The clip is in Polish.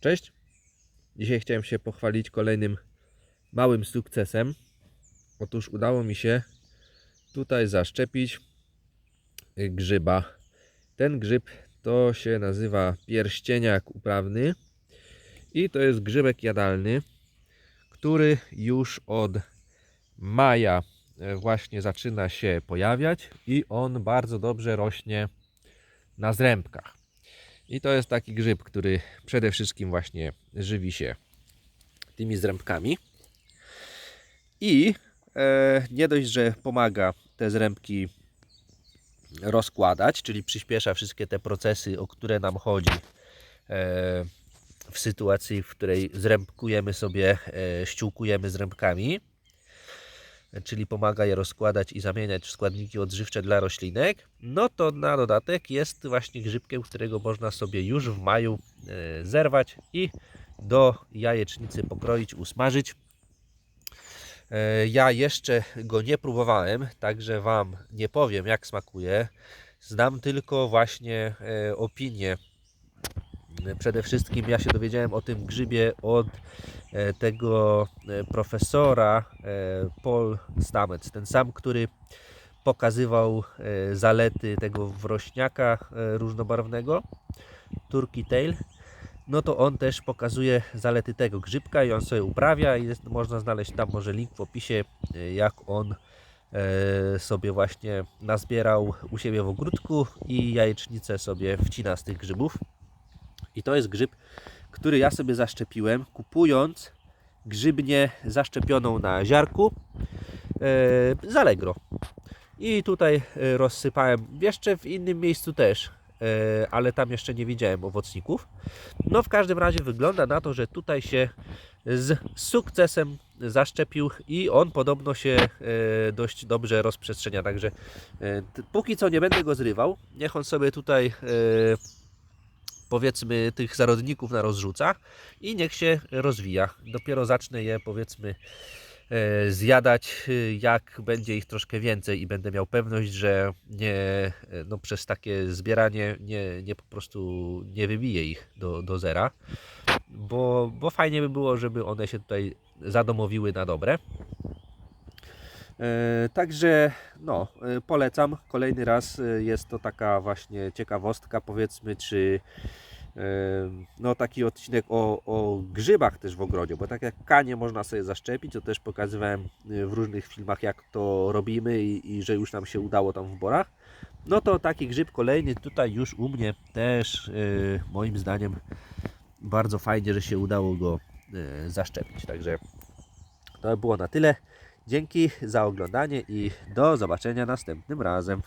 Cześć! Dzisiaj chciałem się pochwalić kolejnym małym sukcesem. Otóż udało mi się tutaj zaszczepić grzyba. Ten grzyb to się nazywa pierścieniak uprawny i to jest grzybek jadalny, który już od maja e, właśnie zaczyna się pojawiać i on bardzo dobrze rośnie na zrębkach. I to jest taki grzyb, który przede wszystkim właśnie żywi się tymi zrębkami. I e, nie dość, że pomaga te zrębki rozkładać, czyli przyspiesza wszystkie te procesy, o które nam chodzi e, w sytuacji, w której zrębkujemy sobie, e, ściółkujemy zrębkami, czyli pomaga je rozkładać i zamieniać w składniki odżywcze dla roślinek, no to na dodatek jest właśnie grzybkiem, którego można sobie już w maju e, zerwać i do jajecznicy pokroić, usmażyć. E, Ja jeszcze go nie próbowałem, także Wam nie powiem jak smakuje. Znam tylko właśnie e, opinię. Przede wszystkim ja się dowiedziałem o tym grzybie od e, tego e, profesora e, Paul Stamets, ten sam, który pokazywał zalety tego wrośniaka różnobarwnego, Turkey Tail. No to on też pokazuje zalety tego grzybka i on sobie uprawia i jest, można znaleźć tam może link w opisie, jak on sobie właśnie nazbierał u siebie w ogródku i jajecznicę sobie wcina z tych grzybów. I to jest grzyb, który ja sobie zaszczepiłem, kupując grzybnię zaszczepioną na ziarku e, z Allegro. I tutaj e, rozsypałem jeszcze w innym miejscu też, e, ale tam jeszcze nie widziałem owocników. No w każdym razie wygląda na to, że tutaj się z sukcesem zaszczepił i on podobno się dość dobrze rozprzestrzenia. Także póki co nie będę go zrywał. Niech on sobie tutaj powiedzmy tych zarodników na rozrzucach i niech się rozwija. Dopiero zacznę je powiedzmy e, zjadać, e, jak będzie ich troszkę więcej i będę miał pewność, że nie, e, no, przez takie zbieranie nie, nie po prostu nie wybiję ich do, do zera, bo, bo fajnie by było, żeby one się tutaj zadomowiły na dobre. E, Także no, e, polecam. Kolejny raz e, jest to taka właśnie ciekawostka, powiedzmy, czy no taki odcinek o, o grzybach też w ogrodzie, bo tak jak kanie można sobie zaszczepić, to też pokazywałem w różnych filmach jak to robimy i, i że już nam się udało tam w borach. No to taki grzyb kolejny tutaj już u mnie też moim zdaniem bardzo fajnie, że się udało go zaszczepić. Także to było na tyle. Dzięki za oglądanie i do zobaczenia następnym razem.